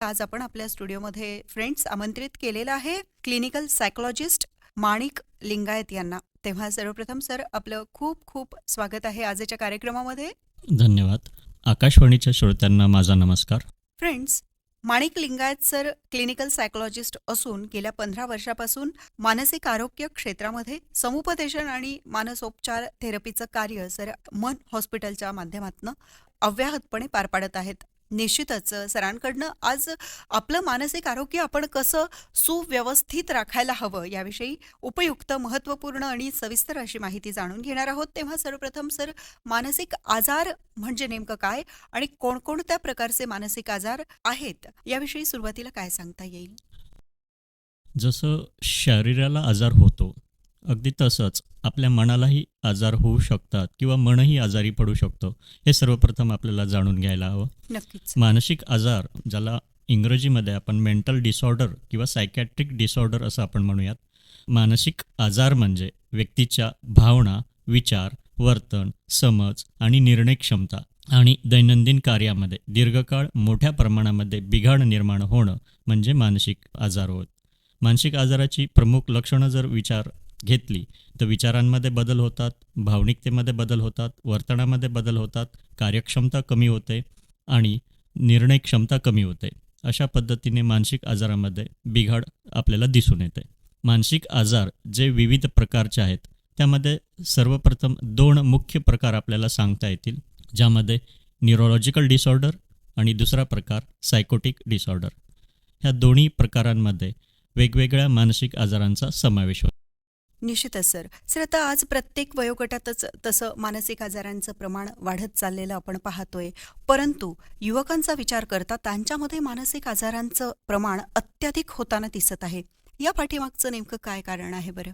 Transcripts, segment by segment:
आज आपण आपल्या स्टुडिओमध्ये फ्रेंड्स आमंत्रित केलेलं आहे क्लिनिकल सायकोलॉजिस्ट माणिक लिंगायत यांना. तेव्हा सर्वप्रथम सर आपलं खूप खूप स्वागत आहे आजच्या कार्यक्रमामध्ये. धन्यवाद. आकाशवाणीच्या श्रोत्यांना माझा नमस्कार. Friends Manik Lingayat sir clinical psychologist असून गेल्या पंधरा वर्षापासून मानसिक आरोग्य क्षेत्रामध्ये समुपदेशन आणि मानसोपचार थेरपीचं कार्य सर मन हॉस्पिटलच्या माध्यमातून अव्याहतपणे पार पाडत आहेत. निश्चितच सरांकडनं आज आपलं मानसिक आरोग्य आपण कसं सुव्यवस्थित राखायला हवं याविषयी उपयुक्त महत्त्वपूर्ण आणि सविस्तर अशी माहिती जाणून घेणार आहोत. तेव्हा सर्वप्रथम सर मानसिक आजार म्हणजे नेमकं काय आणि कोणकोणत्या प्रकारचे मानसिक आजार आहेत? याविषयी सुरुवातीला काय सांगता येईल? जसं शरीराला आजार होतो अगदी तसंच आपल्या मनालाही आजार होऊ शकतात किंवा मनही आजारी पडू शकतो. हे सर्वप्रथम आपल्याला जाणून घ्यायला हवं. नक्कीच. मानसिक आजार ज्याला इंग्रजीमध्ये आपण मेंटल डिसऑर्डर किंवा सायकॅट्रिक डिसऑर्डर असं आपण म्हणूयात. मानसिक आजार म्हणजे व्यक्तीच्या भावना विचार वर्तन समज आणि निर्णय क्षमता आणि दैनंदिन कार्यामध्ये दीर्घकाळ मोठ्या प्रमाणामध्ये बिघाड निर्माण होणं म्हणजे मानसिक आजार होत मानसिक आजाराची प्रमुख लक्षणं जर विचार घेतली तर विचारांमध्ये बदल होतात भावनिकतेमध्ये बदल होतात वर्तनामध्ये बदल होतात कार्यक्षमता कमी होते आणि निर्णय क्षमता कमी होते. अशा पद्धतीने मानसिक आजारामध्ये बिघाड आपल्याला दिसून येते. मानसिक आजार जे विविध प्रकारचे आहेत त्यामध्ये सर्वप्रथम दोन मुख्य प्रकार आपल्याला सांगता येतील ज्यामध्ये न्यूरोलॉजिकल डिसऑर्डर आणि दुसरा प्रकार सायकोटिक डिसऑर्डर ह्या दोन्ही प्रकारांमध्ये वेगवेगळ्या मानसिक आजारांचा समावेश होतो. निश्चितच सर. सर आता आज प्रत्येक वयोगटातच तसं मानसिक आजारांचं प्रमाण वाढत चाललेलं आपण पाहतोय. परंतु युवकांचा विचार करता त्यांच्यामध्ये मानसिक आजारांचं प्रमाण अत्याधिक होताना दिसत आहे. या पाठीमागचं नेमकं काय कारण आहे बरं?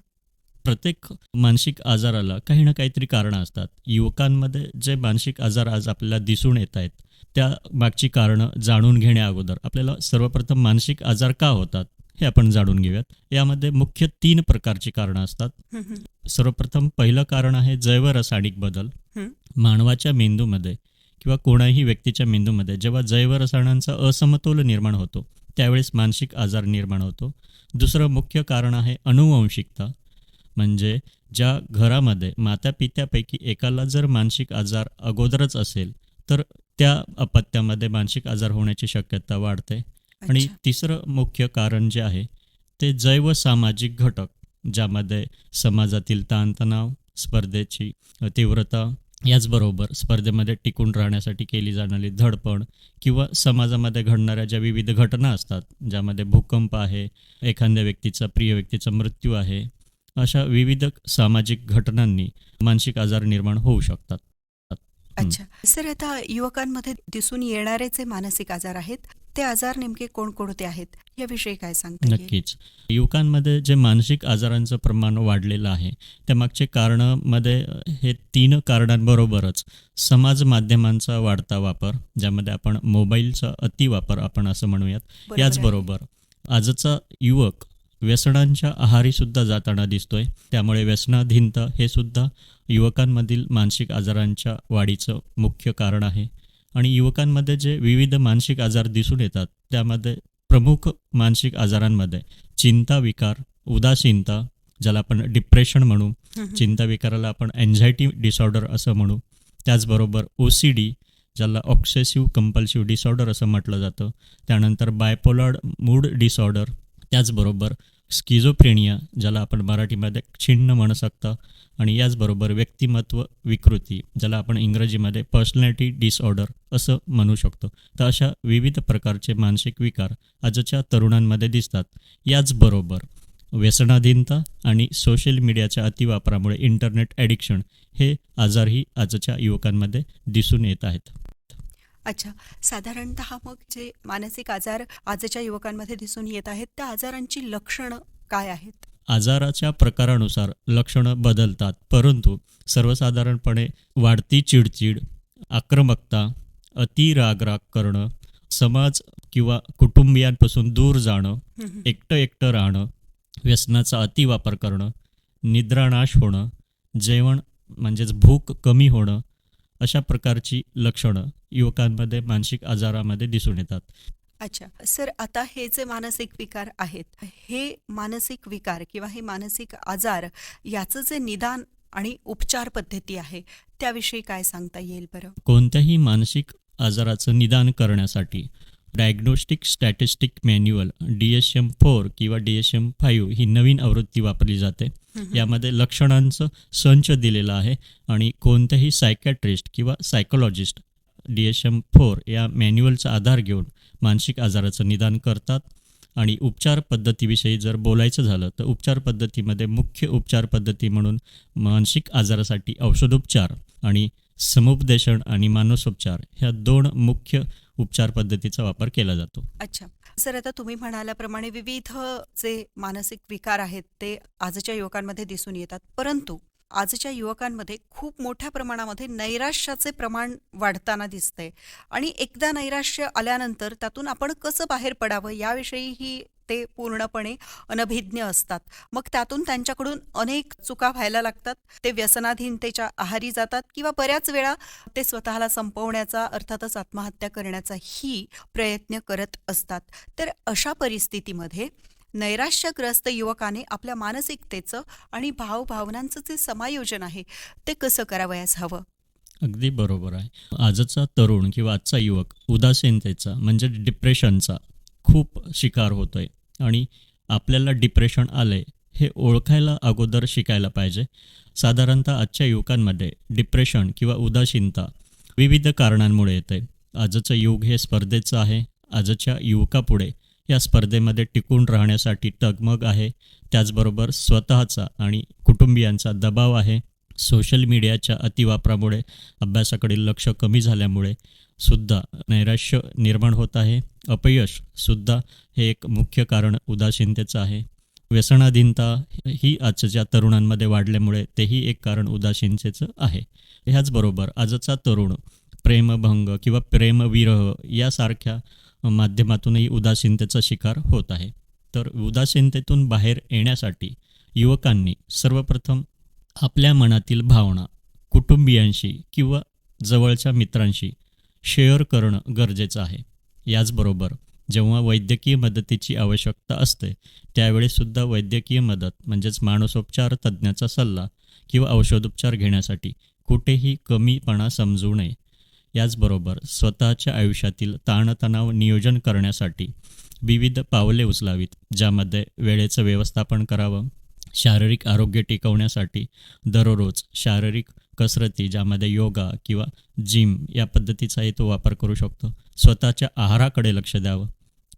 प्रत्येक मानसिक आजाराला काही ना काहीतरी कारणं असतात. युवकांमध्ये जे मानसिक आजार आज आपल्याला दिसून येत आहेत त्या मागची कारणं जाणून घेण्या अगोदर आपल्याला सर्वप्रथम मानसिक आजार का होतात? हे आपण जाणून घेऊयात. यामध्ये मुख्य तीन प्रकारची कारणं असतात. सर्वप्रथम पहिलं कारण आहे जैवरासायनिक बदल. मानवाच्या मेंदूमध्ये किंवा कोणाही व्यक्तीच्या मेंदूमध्ये जेव्हा जैवरसायनांचा असमतोल निर्माण होतो त्यावेळेस मानसिक आजार निर्माण होतो. दुसरं मुख्य कारण आहे अनुवंशिकता म्हणजे ज्या घरामध्ये मातापित्यापैकी एकाला जर मानसिक आजार अगोदरच असेल तर त्या अपत्यामध्ये मानसिक आजार होण्याची शक्यता वाढते. आणि. तिसरं मुख्य कारण जे आहे ते जैव सामाजिक घटक ज्यामध्ये समाजातील ताणतणाव स्पर्धेची तीव्रता याचबरोबर स्पर्धेमध्ये टिकून राहण्यासाठी केली जाणारी धडपड किंवा समाजामध्ये घडणाऱ्या ज्या विविध घटना असतात ज्यामध्ये भूकंप आहे एखाद्या व्यक्तीचा प्रिय व्यक्तीचा मृत्यू आहे अशा विविध सामाजिक घटनांनी मानसिक आजार निर्माण होऊ शकतात अच्छा. सर आता युवकांमध्ये दिसून येणारे जे मानसिक आजार आहेत ते आजार नेमके कोणकोणते आहेत? याविषयी काय सांगता नक्कीच. युवकांमध्ये जे मानसिक आजारांचं प्रमाण वाढलेलं आहे त्यामागचे कारणामध्ये हे तीन कारणांबरोबरच समाज माध्यमांचा वाढता वापर ज्यामध्ये आपण मोबाईलचा अतिवापर आपण असं म्हणूयात. याचबरोबर आजचा युवक व्यसनांच्या आहारी सुद्धा जाताना दिसतोय. त्यामुळे व्यसनाधीनता हे सुद्धा युवकांमधील मानसिक आजारांच्या वाढीचं मुख्य कारण आहे. आणि युवकांमध्ये जे विविध मानसिक आजार दिसून येतात त्यामध्ये प्रमुख मानसिक आजारांमध्ये चिंता विकार उदासीनता ज्याला आपण डिप्रेशन म्हणू. चिंता विकाराला आपण अँझायटी डिसऑर्डर असं म्हणू. त्याचबरोबर ओ सी डी ज्याला ऑक्सेसिव्ह कंपल्सिव्ह डिसऑर्डर असं म्हटलं जातं. त्यानंतर बायपोलर मूड डिसऑर्डर त्याचबरोबर स्किझोप्रेनिया ज्याला आपण मराठीमध्ये छिन्न म्हणू शकता आणि याचबरोबर व्यक्तिमत्व विकृती ज्याला आपण इंग्रजीमध्ये पर्सनॅलिटी डिसऑर्डर असं म्हणू शकतो. तर अशा विविध प्रकारचे मानसिक विकार आजच्या तरुणांमध्ये दिसतात. याचबरोबर व्यसनाधीनता आणि सोशल मीडियाच्या अतिवापरामुळे इंटरनेट ॲडिक्शन हे आजारही आजच्या युवकांमध्ये दिसून येत आहेत. अच्छा साधारणतः मग जे मानसिक आजार आजच्या युवकांमध्ये दिसून येत आहेत त्या आजारांची लक्षणं काय आहेत आजाराच्या प्रकारानुसार लक्षणं बदलतात परंतु सर्वसाधारणपणे वाढती चिडचिड आक्रमकता अति रागराग करणं समाज किंवा कुटुंबियांपासून दूर जाणं. एकटं एकटं राहणं व्यसनाचा अतिवापर करणं निद्रानाश होणं जेवण म्हणजेच भूक कमी होणं अशा प्रकारची लक्षणं युवकांमध्ये मानसिक आजारामध्ये दिसून येतात. अच्छा. सर आता हे जे मानसिक विकार आहेत हे मानसिक विकार किंवा हे मानसिक आजार याचं जे निदान आणि उपचार पद्धती आहे त्याविषयी काय सांगता येईल बरं? कोणत्याही मानसिक आजाराचं निदान करण्यासाठी diagnostic statistic manual D S M four किंवा डी एस एम फाईव्ह ही नवीन आवृत्ती वापरली जाते. यामध्ये लक्षणांचं संच दिलेला आहे आणि कोणत्याही सायकॅट्रिस्ट किंवा psychologist D S M four या मॅन्युअलचा आधार घेऊन मानसिक आजाराचं निदान करतात. आणि उपचार पद्धतीविषयी जर बोलायचं झालं तर उपचार पद्धतीमध्ये मुख्य उपचार पद्धती म्हणून मानसिक आजारासाठी औषधोपचार आणि समुपदेशन आणि मानसोपचार ह्या दोन मुख्य उपचार पद्धतीचा वापर केला जातो. अच्छा. सर आता तुम्ही म्हणाल्याप्रमाणे विविध जे मानसिक विकार आहेत ते आजच्या युवकांमध्ये दिसून येतात. परंतु आजच्या युवकांमध्ये खूप मोठ्या प्रमाणामध्ये नैराश्याचे प्रमाण वाढताना दिसतंय. आणि एकदा नैराश्य आल्यानंतर त्यातून आपण कसं बाहेर पडावं? याविषयी ही ते पूर्णपणे अनभिज्ञ असतात. मग त्यातून त्यांच्याकडून अनेक चुका व्हायला लागतात. ते व्यसनाधीनतेच्या आहारी जातात किंवा बऱ्याच वेळा ते स्वतःला संपवण्याचा अर्थातच आत्महत्या करण्याचाही प्रयत्न करत असतात. तर अशा परिस्थितीमध्ये नैराश्यग्रस्त युवकाने आपल्या मानसिकतेचं आणि भावभावनांचं जे समायोजन आहे ते कसं करावयास हवं? अगदी बरोबर आहे. आजचा तरुण किंवा आजचा युवक उदासीनतेचा म्हणजे डिप्रेशनचा खूप शिकार होतो आहे आणि आपल्याला डिप्रेशन आलं आहे हे ओळखायला अगोदर शिकायला पाहिजे. साधारणतः आजच्या युवकांमध्ये डिप्रेशन किंवा उदासीनता विविध कारणांमुळे येते आजचं युग हे स्पर्धेचं आहे. आजच्या युवकापुढे या स्पर्धेमध्ये टिकून राहण्यासाठी टगमग आहे. त्याचबरोबर स्वतःचा आणि कुटुंबियांचा दबाव आहे. सोशल मीडियाच्या अतिवापरामुळे अभ्यासाकडील लक्ष कमी झाल्यामुळे सुद्धा नैराश्य निर्माण होत आहे. अपयश सुद्धा हे एक मुख्य कारण उदासीनतेचं आहे. व्यसनाधीनता ही आजच्या तरुणांमध्ये वाढल्यामुळे तेही एक कारण उदासीनतेचं आहे. ह्याचबरोबर आजचा तरुण प्रेमभंग किंवा प्रेमविरह यासारख्या माध्यमातूनही उदासीनतेचा शिकार होत आहे. तर उदासीनतेतून बाहेर येण्यासाठी युवकांनी सर्वप्रथम आपल्या मनातील भावना कुटुंबियांशी किंवा जवळच्या मित्रांशी शेअर करणं गरजेचं आहे. याचबरोबर जेव्हा वैद्यकीय मदतीची आवश्यकता असते त्यावेळेसुद्धा वैद्यकीय मदत म्हणजेच मानसोपचार तज्ज्ञाचा सल्ला किंवा औषधोपचार घेण्यासाठी कुठेही कमीपणा समजू नये. याचबरोबर स्वतःच्या आयुष्यातील ताणतणाव नियोजन करण्यासाठी विविध पावले उचलावीत ज्यामध्ये वेळेचं व्यवस्थापन करावं शारीरिक आरोग्य टिकवण्यासाठी दररोज शारीरिक कसरती ज्यामध्ये योगा किंवा जिम या पद्धतीचाही तो वापर करू शकतो. स्वतःच्या आहाराकडे लक्ष द्यावं.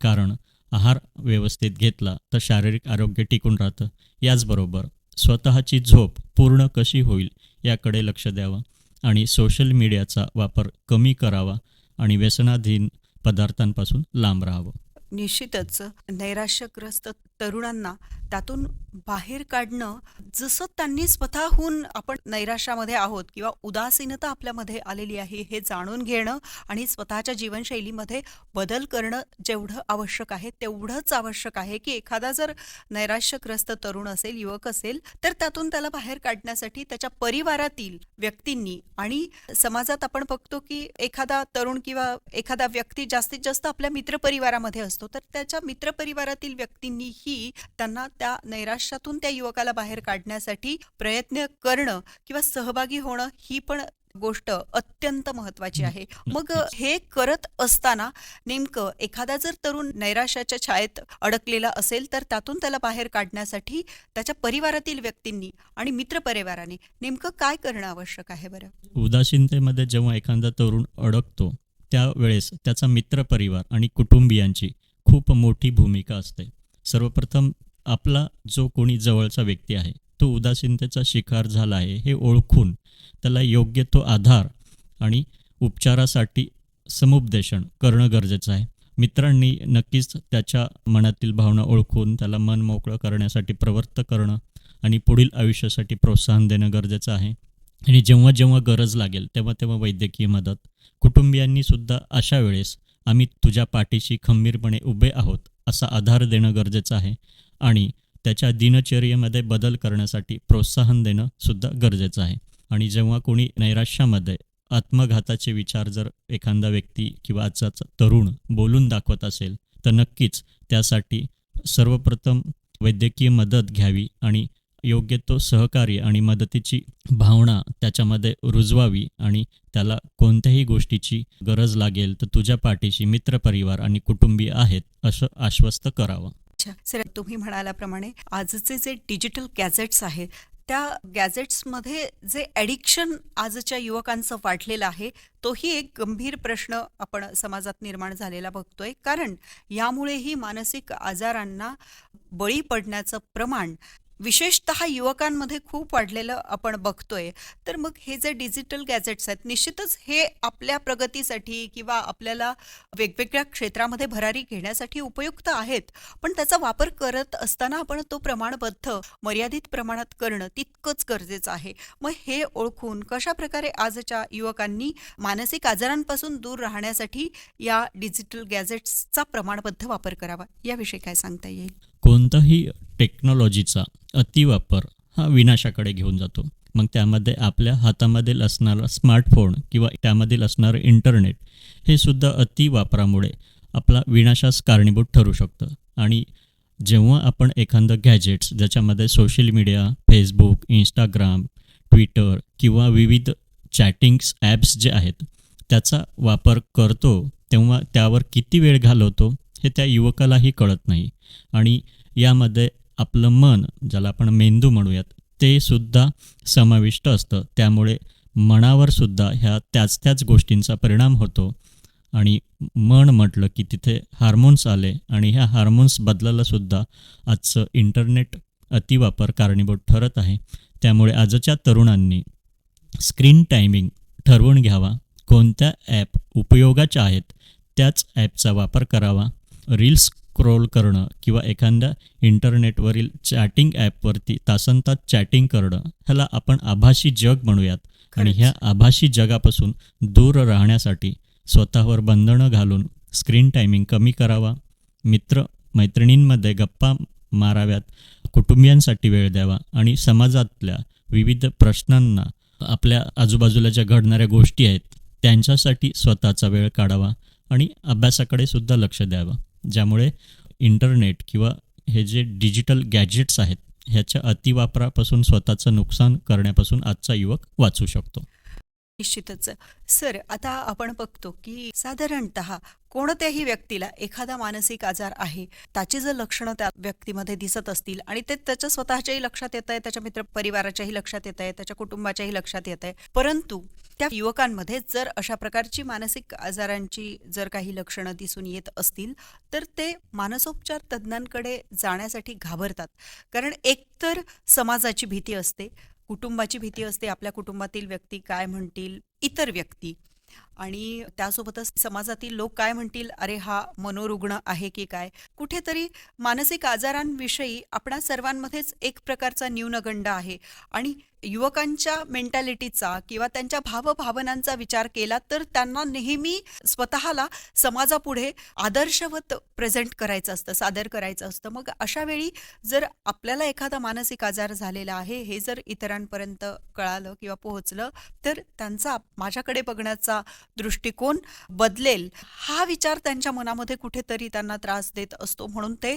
कारण आहार व्यवस्थित घेतला तर शारीरिक आरोग्य टिकून राहतं. याचबरोबर स्वतःची झोप पूर्ण कशी होईल याकडे लक्ष द्यावं आणि सोशल मीडियाचा वापर कमी करावा आणि व्यसनाधीन पदार्थांपासून लांब राहावं. निश्चितच. नैराश्यग्रस्त तरुणांना त्यातून बाहेर काढणं जसं त्यांनी स्वतःहून आपण नैराश्यामध्ये आहोत किंवा उदासीनता आपल्यामध्ये आलेली आहे हे जाणून घेणं आणि स्वतःच्या जीवनशैलीमध्ये बदल करणं जेवढं आवश्यक आहे तेवढंच आवश्यक आहे की एखादा जर नैराश्यग्रस्त तरुण असेल युवक असेल तर त्यातून त्याला बाहेर काढण्यासाठी त्याच्या परिवारातील व्यक्तींनी आणि समाजात आपण बघतो की एखादा तरुण किंवा एखादा व्यक्ती जास्तीत जास्त आपल्या मित्रपरिवारामध्ये असतो तर त्याच्या मित्रपरिवारातील व्यक्तींनीही त्यांना त्या नैराश्यातून त्या युवकाला बाहेर काढण्यासाठी प्रयत्न करणं किंवा सहभागी होणं ही पण गोष्ट अत्यंत महत्वाची आहे. मग. हे करत असताना नेमकं एखादा जर तरुण नैराश्याच्या छायेत अडकलेला असेल तर त्यातून त्याला बाहेर काढण्यासाठी त्याच्या परिवारातील व्यक्तींनी आणि मित्रपरिवाराने नेमकं काय करणं आवश्यक आहे बरं? उदासीनतेमध्ये जेव्हा एखादा तरुण अडकतो त्यावेळेस त्याचा मित्रपरिवार आणि कुटुंबियांची खूप मोठी भूमिका असते. सर्वप्रथम आपला जो कोणी जवळचा व्यक्ती आहे तो उदासीनतेचा शिकार झाला आहे हे ओळखून त्याला योग्य तो आधार आणि उपचारासाठी समुपदेशन करणं गरजेचं आहे. मित्रांनी नक्कीच त्याच्या मनातील भावना ओळखून त्याला मन मोकळं करण्यासाठी प्रवृत्त करणं आणि पुढील आयुष्यासाठी प्रोत्साहन देणं गरजेचं आहे. आणि जेव्हा जेव्हा गरज लागेल तेव्हा तेव्हा वैद्यकीय मदत. कुटुंबियांनी सुद्धा अशा वेळेस आम्ही तुझ्या पाठीशी खंबीरपणे उभे आहोत. असा आधार देणं गरजेचं आहे आणि त्याच्या दिनचर्येमध्ये बदल करण्यासाठी प्रोत्साहन देणं सुद्धा गरजेचं आहे. आणि जेव्हा कोणी नैराश्यामध्ये आत्मघाताचे विचार जर एखादा व्यक्ती किंवा आजचा तरुण बोलून दाखवत असेल तर नक्कीच त्यासाठी सर्वप्रथम वैद्यकीय मदत घ्यावी आणि योग्य तो सहकार्य आणि मदतीची भावना त्याच्यामध्ये रुजवावी आणि त्याला कोणत्याही गोष्टीची गरज लागेल तर तुझ्या पाठीशी मित्रपरिवार आणि कुटुंबीय आहेत असं आश्वस्त करावं. सर तुम्ही म्हणाल्याप्रमाणे आजचे जे डिजिटल गॅजेट्स आहेत त्या गॅजेट्समध्ये जे ॲडिक्शन आजच्या युवकांचं वाढलेलं आहे तोही एक गंभीर प्रश्न आपण समाजात निर्माण झालेला बघतोय. कारण यामुळेही मानसिक आजारांना बळी पडण्याचं प्रमाण विशेषतः युवकांमध्ये खूप वाढलेलं आपण बघतोय. तर मग हे जे डिजिटल गॅजेट्स आहेत निश्चितच हे आपल्या प्रगतीसाठी किंवा आपल्याला वेगवेगळ्या क्षेत्रामध्ये भरारी घेण्यासाठी उपयुक्त आहेत. पण त्याचा वापर करत असताना आपण तो प्रमाणबद्ध मर्यादित प्रमाणात करणं तितकंच गरजेचं आहे. मग हे ओळखून कशा प्रकारे आजच्या युवकांनी मानसिक आजारांपासून दूर राहण्यासाठी या डिजिटल गॅजेट्सचा प्रमाणबद्ध वापर करावा? याविषयी काय सांगता येईल? कोणताही टेक्नॉलॉजीचा अतिवापर हा विनाशाकडे घेऊन जातो. मग त्यामध्ये आपल्या हातामधील असणारा स्मार्टफोन किंवा त्यामधील असणारं इंटरनेट हे सुद्धा अतिवापरामुळे आपला विनाशास कारणीभूत ठरू शकतं. आणि जेव्हा आपण एखादं गॅजेट्स ज्याच्यामध्ये social media Facebook Instagram Twitter किंवा विविध चॅटिंग्स ॲप्स जे आहेत त्याचा वापर करतो तेव्हा त्यावर किती वेळ घालवतो? हे त्या युवकालाही कळत नाही. आणि यामध्ये आपलं मन ज्याला आपण मेंदू म्हणूयात ते सुद्धा समाविष्ट असतं. त्यामुळे मनावर सुद्धा ह्या त्याच त्याच गोष्टींचा परिणाम होतो. आणि मन म्हटलं की तिथे हार्मोन्स आले आणि ह्या हार्मोन्स बदलायला सुद्धा आजचं इंटरनेट अतिवापर कारणीभूत ठरत आहे. त्यामुळे आजच्या तरुणांनी स्क्रीन टायमिंग ठरवून घ्यावा. कोणत्या ॲप उपयोगाच्या आहेत त्याच ॲपचा वापर करावा. रील्स स्क्रोल करणं किंवा एखाद्या इंटरनेटवरील चॅटिंग ॲपवरती तासनतास चॅटिंग करणं ह्याला आपण आभासी जग म्हणूयात. आणि. ह्या आभासी जगापासून दूर राहण्यासाठी स्वतःवर बंधनं घालून स्क्रीन टायमिंग कमी करावा. मित्र मैत्रिणींमध्ये गप्पा माराव्यात कुटुंबियांसाठी वेळ द्यावा आणि समाजातल्या विविध प्रश्नांना आपल्या आजूबाजूला ज्या घडणाऱ्या गोष्टी आहेत त्यांच्यासाठी स्वतःचा वेळ काढावा आणि अभ्यासाकडे सुद्धा लक्ष द्यावं. ज्यामुळे इंटरनेट किंवा हे जे डिजिटल गॅजेट्स आहेत ह्याच्या अतिवापरापासून स्वतःचं नुकसान करण्यापासून आजचा युवक वाचू शकतो. निश्चितच. सर आता आपण बघतो की साधारणत कोणत्याही व्यक्तीला एखादा मानसिक आजार आहे त्याची जर लक्षणं त्या व्यक्तीमध्ये दिसत असतील आणि ते त्याच्या स्वतःच्याही लक्षात येत आहे त्याच्या मित्र परिवाराच्याही लक्षात येत आहे त्याच्या कुटुंबाच्याही लक्षात येत आहे. परंतु त्या युवकांमध्ये जर अशा प्रकारची मानसिक आजारांची जर काही लक्षणं दिसून येत असतील तर ते मानसोपचार तज्ज्ञांकडे जाण्यासाठी घाबरतात. कारण एकतर समाजाची भीती असते कुटुंबाची भीती असते आपल्या कुटुंबातील व्यक्ती काय म्हणतील? इतर व्यक्ती. आणि त्यासोबतच समाजातील लोक काय म्हणतील? अरे हा मनोरुग्ण आहे की काय? कुठेतरी मानसिक आजारांविषयी आपणा सर्वांमध्येच एक प्रकारचा न्यूनगंड आहे. आणि युवकांच्या मेंटॅलिटीचा किंवा त्यांच्या भावभावनांचा विचार केला तर त्यांना नेहमी स्वतःला समाजापुढे आदर्शवत प्रेझेंट करायचं असतं सादर करायचं असतं. मग अशा वेळी जर आपल्याला एखादा मानसिक आजार झालेला आहे हे जर इतरांपर्यंत कळालं किंवा पोहोचलं तर त्यांचा माझ्याकडे बघण्याचा दृष्टिकोन बदलेल हा विचार त्यांच्या मनामध्ये कुठेतरी त्यांना त्रास देत असतो म्हणून ते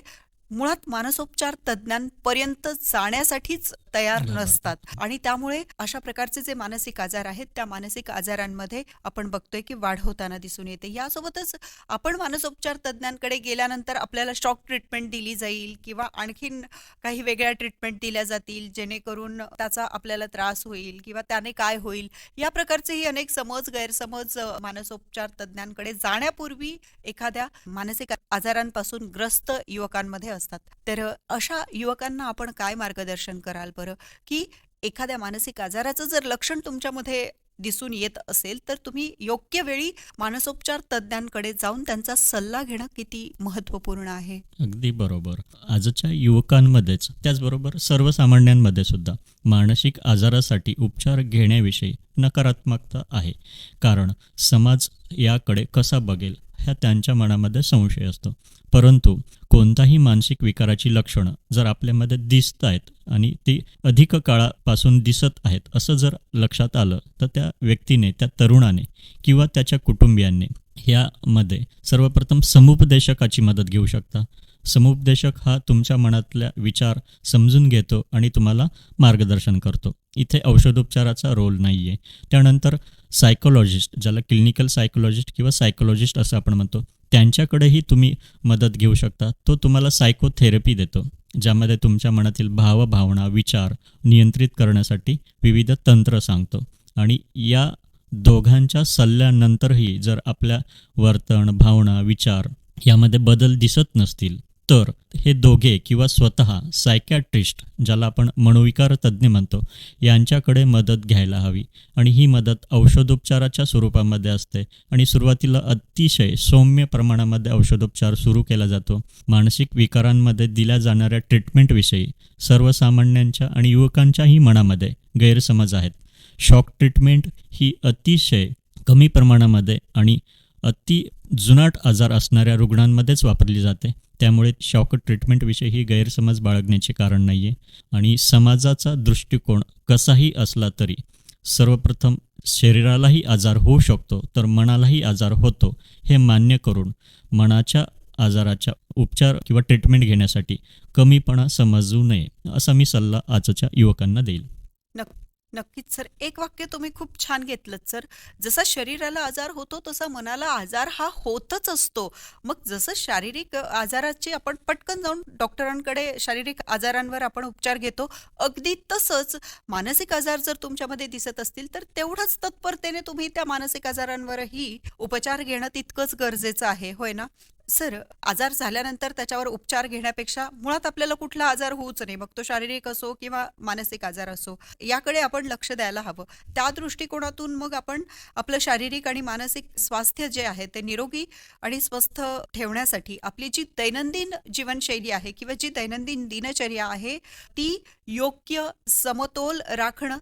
मुळात मानसोपचार तज्ज्ञांपर्यंत जाण्यासाठीच तयार. नसतात आणि त्यामुळे अशा प्रकारचे जे मानसिक आजार आहेत त्या मानसिक आजारांमध्ये आपण बघतोय की वाढ होताना दिसून येते यासोबतच आपण मानसोपचार तज्ज्ञांकडे गेल्यानंतर आपल्याला शॉक ट्रीटमेंट दिली जाईल किंवा आणखीन काही वेगळ्या ट्रीटमेंट दिल्या जातील जेणेकरून त्याचा आपल्याला त्रास होईल किंवा त्याने काय होईल या प्रकारचेही अनेक समज गैरसमज मानसोपचार तज्ज्ञांकडे जाण्यापूर्वी एखाद्या मानसिक आजारांपासून ग्रस्त युवकांमध्ये असतात. तर अशा युवकांना आपण काय मार्गदर्शन कराल बरं? की एखाद्या मानसिक आजाराचं जर लक्षण तुमच्यामध्ये दिसून येत असेल तर तुम्ही योग्य वेळी मानसोपचार तज्ज्ञांकडे जाऊन त्यांचा सल्ला घेणं किती महत्त्वपूर्ण आहे? अगदी बरोबर. आजच्या युवकांमध्येच त्याचबरोबर सर्वसामान्यांमध्ये सुद्धा मानसिक आजारासाठी उपचार घेण्याविषयी नकारात्मकता आहे. कारण समाज याकडे कसा बघेल ह्या त्यांच्या मनामध्ये संशय असतो. परंतु कोणताही मानसिक विकाराची लक्षणं जर आपल्यामध्ये दिसत आहेत आणि ती अधिक काळापासून दिसत आहेत असं जर लक्षात आलं तर त्या व्यक्तीने त्या तरुणाने किंवा त्याच्या कुटुंबियांनी ह्यामध्ये सर्वप्रथम समुपदेशकाची मदत घेऊ शकता. समुपदेशक हा तुमच्या मनातल्या विचार समजून घेतो आणि तुम्हाला मार्गदर्शन करतो. इथे औषधोपचाराचा रोल नाही आहे त्यानंतर सायकोलॉजिस्ट ज्याला क्लिनिकल सायकोलॉजिस्ट किंवा सायकोलॉजिस्ट असं आपण म्हणतो त्यांच्याकडेही तुम्ही मदत घेऊ शकता. तो तुम्हाला सायकोथेरपी देतो ज्यामध्ये तुमच्या मनातील भावभावना विचार नियंत्रित करण्यासाठी विविध तंत्र सांगतो. आणि या दोघांच्या सल्ल्यानंतरही जर आपल्या वर्तन भावना विचार यामध्ये बदल दिसत नसतील तर हे दोघे किंवा स्वतः सायकॅट्रिस्ट ज्याला आपण मनोविकार तज्ज्ञ म्हणतो यांच्याकडे मदत घ्यायला हवी. आणि ही मदत औषधोपचाराच्या स्वरूपामध्ये असते. आणि सुरुवातीला अतिशय सौम्य प्रमाणामध्ये औषधोपचार सुरू केला जातो. मानसिक विकारांमध्ये दिल्या जाणाऱ्या ट्रीटमेंटविषयी सर्वसामान्यांच्या आणि युवकांच्याही मनामध्ये गैरसमज आहेत. शॉक ट्रीटमेंट ही अतिशय कमी प्रमाणामध्ये आणि अति जुनाट आजार असणाऱ्या रुग्णांमध्येच वापरली जाते. त्यामुळे शॉक ट्रीटमेंटविषयी ही गैरसमज बाळगण्याचे कारण नाही आहे आणि समाजाचा दृष्टिकोन कसाही असला तरी सर्वप्रथम शरीरालाही आजार होऊ शकतो तर मनालाही आजार होतो हे मान्य करून मनाच्या आजाराच्या उपचार किंवा ट्रीटमेंट घेण्यासाठी कमीपणा समजू नये असा मी सल्ला आजच्या युवकांना देईल. नक्कीच सर. एक वाक्य तुम्ही खूप छान घेतलं सर. जसा शरीराला आजार होतो तसा मनाला आजार हा होतच असतो. मग जसं शारीरिक आजाराची आपण पटकन जाऊन डॉक्टरांकडे शारीरिक आजारांवर आपण उपचार घेतो अगदी तसंच मानसिक आजार जर तुमच्यामध्ये दिसत असतील तर तेवढंच तत्परतेने तुम्ही त्या मानसिक आजारांवरही उपचार घेणं तितकंच गरजेचं आहे. होय ना? सर आजार झाल्यानंतर त्याच्यावर उपचार घेण्यापेक्षा मुळात आपल्याला कुठला आजार होऊच नाही. मग तो शारीरिक असो किंवा मानसिक आजार असो याकडे आपण लक्ष द्यायला हवं. त्या दृष्टिकोनातून मग आपण आपलं शारीरिक आणि मानसिक स्वास्थ्य जे आहे ते निरोगी आणि स्वस्थ ठेवण्यासाठी आपली जी दैनंदिन जीवनशैली आहे किंवा जी दैनंदिन दिनचर्या आहे ती योग्य समतोल राखणं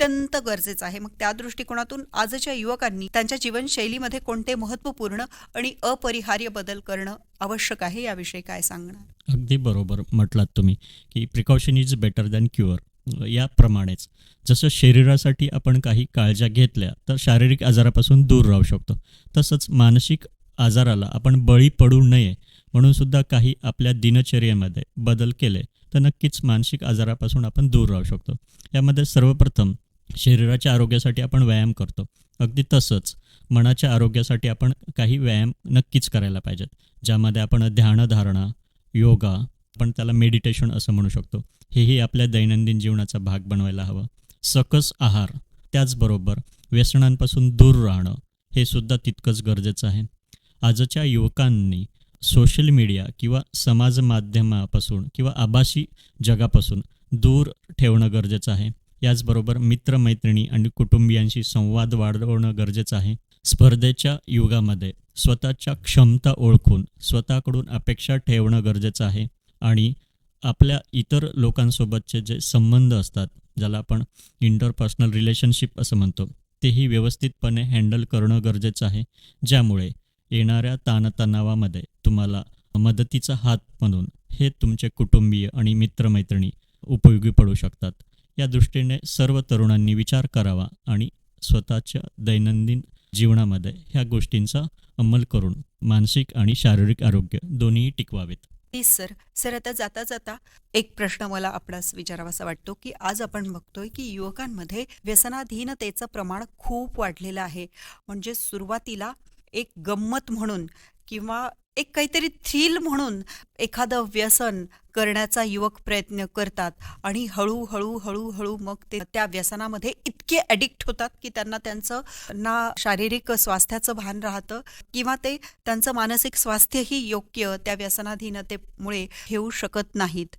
अत्यंत गरजेचं आहे. मग त्या दृष्टिकोनातून आजच्या युवकांनी त्यांच्या जीवनशैलीमध्ये कोणते महत्त्वपूर्ण आणि अपरिहार्य बदल करणं आवश्यक आहे याविषयी काय सांगणार? अगदी बरोबर म्हटलात तुम्ही की precaution is better than cure याप्रमाणेच जसं शरीरासाठी आपण काही काळज्या घेतल्या तर शारीरिक आजारापासून दूर राहू शकतो. तसंच मानसिक आजाराला आपण बळी पडू नये म्हणून सुद्धा काही आपल्या दिनचर्येमध्ये बदल केले तर नक्कीच मानसिक आजारापासून आपण दूर राहू शकतो. यामध्ये सर्वप्रथम शरीराच्या आरोग्यासाठी आपण व्यायाम करतो. अगदी तसंच मनाच्या आरोग्यासाठी आपण काही व्यायाम नक्कीच करायला पाहिजेत. ज्यामध्ये आपण ध्यानधारणा योगा आपण त्याला मेडिटेशन असं म्हणू शकतो. हेही आपल्या दैनंदिन जीवनाचा भाग बनवायला हवं. सकस आहार त्याचबरोबर व्यसनांपासून दूर राहणं हे सुद्धा तितकंच गरजेचं आहे. आजच्या युवकांनी सोशल मीडिया किंवा समाज माध्यमापासून किंवा आभासी जगापासून दूर ठेवणं गरजेचं आहे. याचबरोबर मित्रमैत्रिणी आणि कुटुंबियांशी संवाद वाढवणं गरजेचं आहे. स्पर्धेच्या युगामध्ये स्वतःच्या क्षमता ओळखून स्वतःकडून अपेक्षा ठेवणं गरजेचं आहे आणि आपल्या इतर लोकांसोबतचे जे संबंध असतात ज्याला आपण इंटरपर्सनल रिलेशनशिप असं म्हणतो तेही व्यवस्थितपणे हँडल करणं गरजेचं आहे. ज्यामुळे येणाऱ्या ताणतणावामध्ये तुम्हाला मदतीचा हात म्हणून हे तुमचे कुटुंबीय आणि मित्रमैत्रिणी उपयोगी पडू शकतात. या दृष्टीने सर्व तरुणांनी विचार करावा आणि स्वतःच्या दैनंदिन जीवनामध्ये ह्या गोष्टींचा अंमल करून मानसिक आणि शारीरिक आरोग्य दोन्ही टिकवावेत. प्लीज सर सर आता जाता जाता एक प्रश्न मला आपणास विचारावासा वाटतो की आज आपण बघतोय की युवकांमध्ये व्यसनाधीनतेचं प्रमाण खूप वाढलेलं आहे. म्हणजे सुरुवातीला एक गंमत म्हणून किंवा एक काहीतरी थ्रिल म्हणून एखादं व्यसन करण्याचा युवक प्रयत्न करतात आणि हळूहळू हळूहळू मग ते त्या व्यसनामध्ये इतके ॲडिक्ट होतात की त्यांना त्यांचं ना शारीरिक स्वास्थ्याचं भान राहतं किंवा ते त्यांचं मानसिक स्वास्थ्यही योग्य त्या व्यसनाधीनतेमुळे ठेवू शकत नाहीत.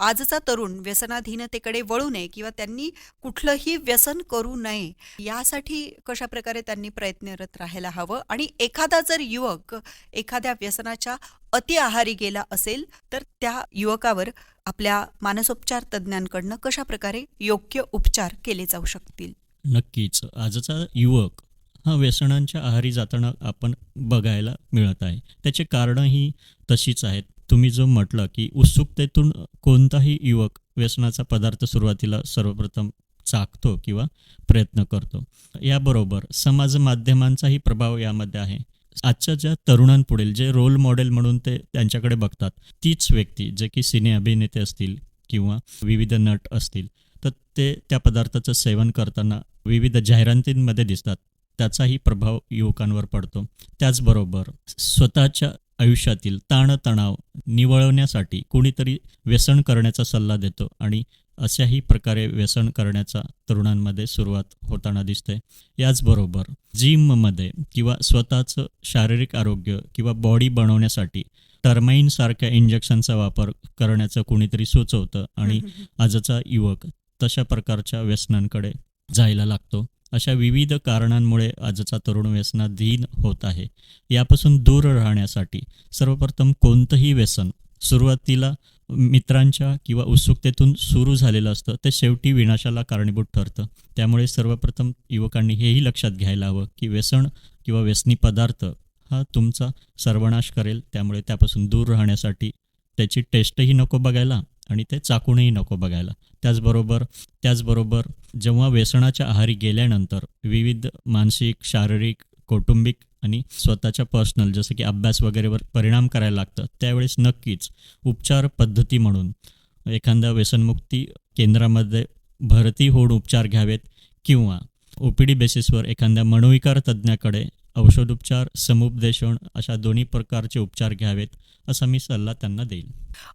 आजचा तरुण व्यसनाधीनतेकडे वळू नये किंवा त्यांनी कुठलंही व्यसन करू नये यासाठी कशा प्रकारे त्यांनी प्रयत्नरत राहायला हवं? आणि एखादा जर युवक एखाद्या व्यसनाच्या अति आहारी गेला असेल तर त्या युवकावर आपल्या मानसोपचार तज्ज्ञांकडनं कशा प्रकारे योग्य उपचार केले जाऊ शकतील? नक्कीच. आजचा युवक हा व्यसनांच्या आहारी जाताना आपण बघायला मिळत आहे. त्याचे कारणंही तशीच आहेत. तुम्ही जो म्हटलं की उत्सुकतेतून कोणताही युवक व्यसनाचा पदार्थ सुरुवातीला सर्वप्रथम चाकतो किंवा प्रयत्न करतो. याबरोबर समाज माध्यमांचाही प्रभाव यामध्ये आहे. आजच्या ज्या तरुणांपुढील जे रोल मॉडेल म्हणून ते त्यांच्याकडे बघतात तीच व्यक्ती जे की सिने अभिनेते असतील किंवा विविध नट असतील तर ते त्या पदार्थाचं सेवन करताना विविध जाहिरातींमध्ये दिसतात. त्याचाही प्रभाव युवकांवर पडतो. त्याचबरोबर स्वतःच्या आयुष्यातील ताणतणाव निवळवण्यासाठी कोणीतरी व्यसन करण्याचा सल्ला देतो आणि अशाही प्रकारे व्यसन करण्याचा तरुणांमध्ये सुरुवात होताना दिसते. याचबरोबर जिममध्ये किंवा स्वतःचं शारीरिक आरोग्य किंवा बॉडी बनवण्यासाठी टर्माईनसारख्या इंजेक्शनचा वापर करण्याचं कोणीतरी सुचवतं आणि आजचा युवक तशा प्रकारच्या व्यसनांकडे जायला लागतो. अशा विविध कारणांमुळे आजचा तरुण व्यसनाधीन होत आहे. यापासून दूर राहण्यासाठी सर्वप्रथम कोणतंही व्यसन सुरुवातीला मित्रांच्या किंवा उत्सुकतेतून सुरू झालेलं असतं ते शेवटी विनाशाला कारणीभूत ठरतं. त्यामुळे सर्वप्रथम युवकांनी हेही लक्षात घ्यायला हवं की व्यसन किंवा व्यसनी पदार्थ हा तुमचा सर्वनाश करेल. त्यामुळे त्यापासून दूर राहण्यासाठी त्याची टेस्टही नको बघायला. आणि ते चाकूनही नको बघायला. त्याचबरोबर त्याचबरोबर जेव्हा व्यसनाच्या आहारी गेल्यानंतर विविध मानसिक शारीरिक कौटुंबिक आणि स्वतःच्या पर्सनल जसं की अभ्यास वगैरेवर परिणाम करायला लागतं त्यावेळेस नक्कीच उपचार पद्धती म्हणून एखाद्या व्यसनमुक्ती केंद्रामध्ये भरती होऊन उपचार घ्यावेत किंवा ओ पी डी बेसिसवर एखाद्या मनोविकार तज्ज्ञाकडे औषधोपचार समुपदेशन अशा दोन्ही प्रकारचे उपचार घ्यावेत असा मी सल्ला त्यांना देईल.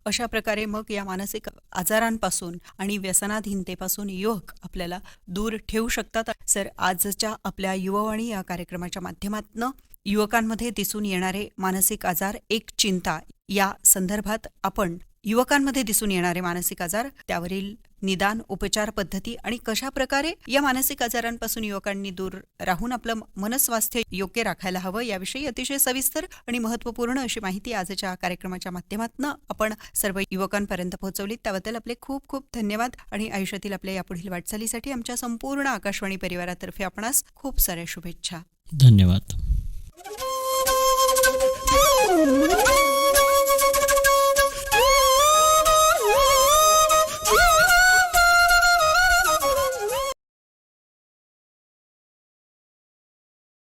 अशा प्रकारे मग या मानसिक आजारांपासून आणि व्यसनाधीनतेपासून युवक आपल्याला दूर ठेवू शकतात. सर आजच्या आपल्या युववाणी या कार्यक्रमाच्या माध्यमातून युवकांमध्ये दिसून येणारे मानसिक आजार एक चिंता या संदर्भात आपण युवकांमध्ये दिसून येणारे मानसिक आजार त्यावरील निदान उपचार पद्धती आणि कशा प्रकारे या मानसिक आजारांपासून युवकांनी दूर राहून आपलं मनस्वास्थ्य योग्य राखायला हवं याविषयी अतिशय सविस्तर आणि महत्त्वपूर्ण अशी माहिती आजच्या कार्यक्रमाच्या माध्यमातून आपण सर्व युवकांपर्यंत पोहोचवली त्याबद्दल आपले खूप खूप धन्यवाद आणि आयुष्यातील आपल्या यापुढील वाटचालीसाठी आमच्या संपूर्ण आकाशवाणी परिवारातर्फे आपणास खूप साऱ्या शुभेच्छा. धन्यवाद.